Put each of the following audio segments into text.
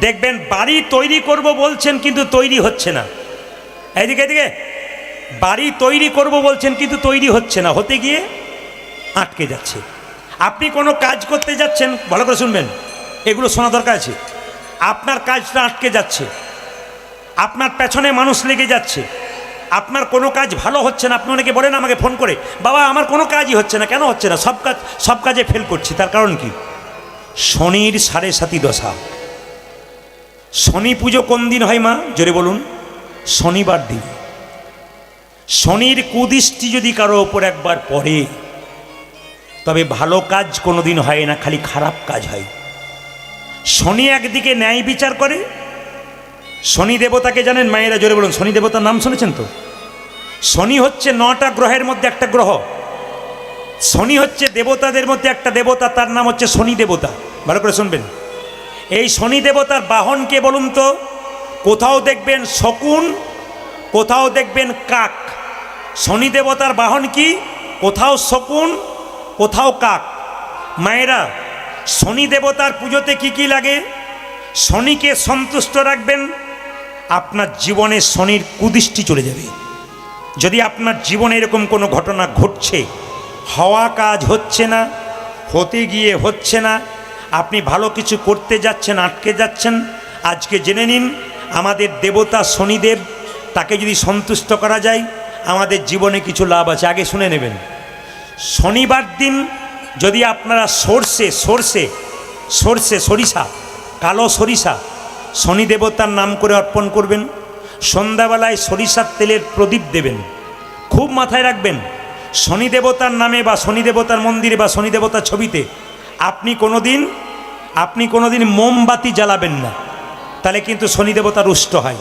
দেখবেন বাড়ি তৈরি করব বলছেন, কিন্তু তৈরি হচ্ছে না। এইদিকে, এদিকে। বাড়ি তৈরি করব বলছেন, কিন্তু তৈরি হচ্ছে না। হতে গিয়ে আটকে যাচ্ছে। আপনি কোনো কাজ করতে যাচ্ছেন, ভালো করে শুনবেন, এগুলো শোনা দরকার আছে। আপনার কাজটা আটকে যাচ্ছে। আপনার পেছনে মানুষ লেগে যাচ্ছে। আপনার কোনো কাজ ভালো হচ্ছে না। আপনি অনেকে বলেন আমাকে ফোন করে, বাবা, আমার কোনো কাজই হচ্ছে না। কেন হচ্ছে না? সব কাজ, সব কাজে ফেল করছি। তার কারণ কি? শনির সাড়ে সাতি দশা। শনি পুজো কোন দিন হয় মা? জোরে বলুন। শনিবার দিন। শনির কুদৃষ্টি যদি কারও ওপর একবার পড়ে, তবে ভালো কাজ কোনো দিন হয় না, খালি খারাপ কাজ হয়। শনি একদিকে ন্যায় বিচার করে। শনি দেবতাকে জানেন মায়েরা, জোরে বলুন, শনি দেবতার নাম শুনেছেন তো? শনি হচ্ছে নটা গ্রহের মধ্যে একটা গ্রহ। শনি হচ্ছে দেবতাদের মধ্যে একটা দেবতা, তার নাম হচ্ছে শনি দেবতা। ভালো করে শুনবেন। এই শনি দেবতার বাহন কে বলুন তো? কোথাও দেখবেন শকুন, কোথাও দেখবেন কাক। শনি দেবতার বাহন কি? কোথাও শকুন, কোথাও কাক। মায়েরা, শনি দেবতার পুজোতে কি কি লাগে? শনিকে সন্তুষ্ট রাখবেন, আপনার জীবনে শনির কুদৃষ্টি চলে যাবে। যদি আপনার জীবনে এরকম কোনো ঘটনা ঘটছে, হওয়া কাজ হচ্ছে না, হতে গিয়ে হচ্ছে না আপনি ভালো কিছু করতে যাচ্ছেন, আটকে যাচ্ছেন, আজকে জেনে নিন, আমাদের দেবতা শনিদেব, তাকে যদি সন্তুষ্ট করা যায়, আমাদের জীবনে কিছু লাভ আছে। আগে শুনে নেবেন। শনিবার দিন যদি আপনারা সর্ষে সর্ষে সর্ষে, সরিষা, কালো সরিষা শনি দেবতার নাম করে অর্পণ করবেন, সন্ধ্যাবেলায় সরিষার তেলের প্রদীপ দেবেন, খুব মাথায় রাখবেন শনি দেবতার নামে বা শনি দেবতার মন্দিরে বা শনি দেবতার ছবিতে আপনি কোনো দিন আপনি কোনো দিন মোমবাতি জ্বালাবেন না। তাহলে কিন্তু শনি দেবতা রুষ্ট হয়।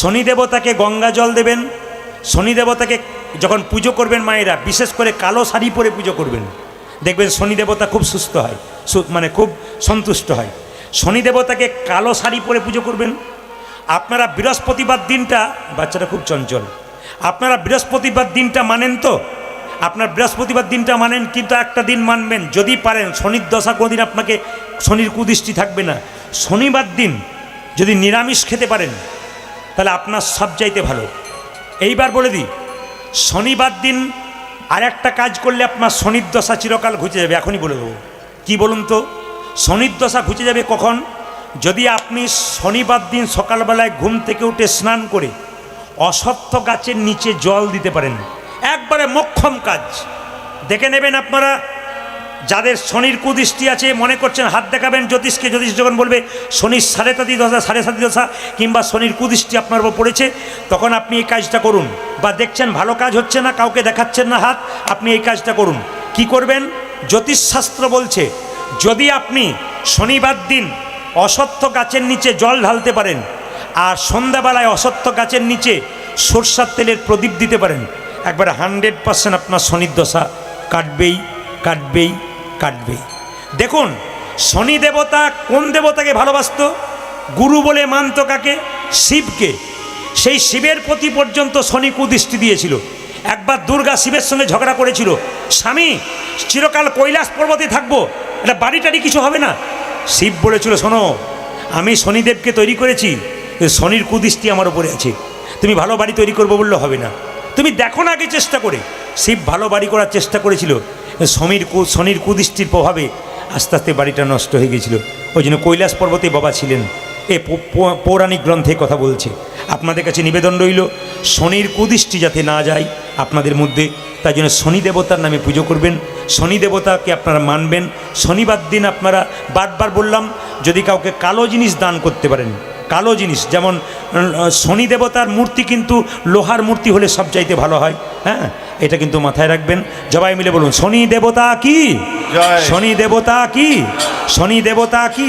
শনি দেবতাকে গঙ্গা জল দেবেন। শনি দেবতাকে যখন পুজো করবেন মায়েরা, বিশেষ করে কালো শাড়ি পরে পুজো করবেন। দেখবেন শনি দেবতা খুব সুস্থ হয় মানে খুব সন্তুষ্ট হয়। শনি দেবতাকে কালো শাড়ি পরে পুজো করবেন। আপনারা বৃহস্পতিবার দিনটা বাচ্চারা খুব চঞ্চল, আপনারা বৃহস্পতিবার দিনটা মানেন তো? আপনার বৃহস্পতিবার দিনটা মানেন, কিন্তু একটা দিন মানবেন। যদি পারেন, শনির দশা কোনোদিন আপনাকে শনির কুদৃষ্টি থাকবে না। শনিবার দিন যদি নিরামিষ খেতে পারেন, তাহলে আপনার সব চাইতে ভালো। এইবার বলে দিই, শনিবার দিন আর একটা কাজ করলে আপনার শনির দশা চিরকাল ঘুচে যাবে। এখনই বলে দেবো। কী বলুন তো? শনির দশা ঘুচে যাবে কখন? যদি আপনি শনিবার দিন সকালবেলায় ঘুম থেকে উঠে স্নান করে অসত্য গাছের নিচে জল দিতে পারেন একবারে মক্ষম কাজ। দেখে নেবেন আপনারা, যাদের শনির কুদৃষ্টি আছে, মনে করছেন হাত দেখাবেন জ্যোতিষকে, জ্যোতিষ যখন বলবে শনির সাড়ে সাতি দশা, সাড়ে সাতি দশা কিংবা শনির কুদৃষ্টি আপনার উপর পড়েছে, তখন আপনি এই কাজটা করুন। বা দেখছেন ভালো কাজ হচ্ছে না, কাউকে দেখাচ্ছেন না হাত, আপনি এই কাজটা করুন। কি করবেন? জ্যোতিষশাস্ত্র বলছে, যদি আপনি শনিবার দিন অসত্য গাছের নিচে জল ঢালতে পারেন, আর সন্ধ্যাবেলায় অসত্য গাছের নিচে সরষার তেলের প্রদীপ দিতে পারেন একবারে হান্ড্রেড পার্সেন্ট আপনার শনির দশা কাটবেই কাটবেই কাটবেই। দেখুন, শনি দেবতা কোন দেবতাকে ভালোবাসত? গুরু বলে মানত কাকে? শিবকে। সেই শিবের প্রতি পর্যন্ত শনি কুদৃষ্টি দিয়েছিল। একবার দুর্গা শিবের সঙ্গে ঝগড়া করেছিল। স্বামী, চিরকাল কৈলাস পর্বতে থাকব, এটা বাড়ি টাড়ি কিছু হবে না? শিব বলেছিল, শোনো, আমি শনিদেবকে তৈরি করেছি শনির কুদৃষ্টি আমার ওপরে আছে। তুমি ভালো বাড়ি তৈরি করব বললে হবে না। তুমি দেখো না আগে চেষ্টা করে। শিব ভালো বাড়ি করার চেষ্টা করেছিল। শনির কু শনির কুদৃষ্টির প্রভাবে আস্তে আস্তে বাড়িটা নষ্ট হয়ে গেছিল। ওই জন্য কৈলাস পর্বতে বাবা ছিলেন। এ পৌরাণিক গ্রন্থে কথা বলছে। আপনাদের কাছে নিবেদন রইল, শনির কুদৃষ্টি যাতে না যায় আপনাদের মধ্যে, তাই জন্য শনি দেবতার নামে পুজো করবেন। শনি দেবতাকে আপনারা মানবেন। শনিবার দিন আপনারা বারবার বললাম, যদি কাউকে কালো জিনিস দান করতে পারেন কালো জিনিস যেমন শনি দেবতার মূর্তি কিন্তু লোহার মূর্তি হলে সব চাইতে ভালো হয় হ্যাঁ? এটা কিন্তু মাথায় রাখবেন। জবাই মিলে বলুন শনি দেবতা কি? শনি দেবতা কি? শনি দেবতা কি?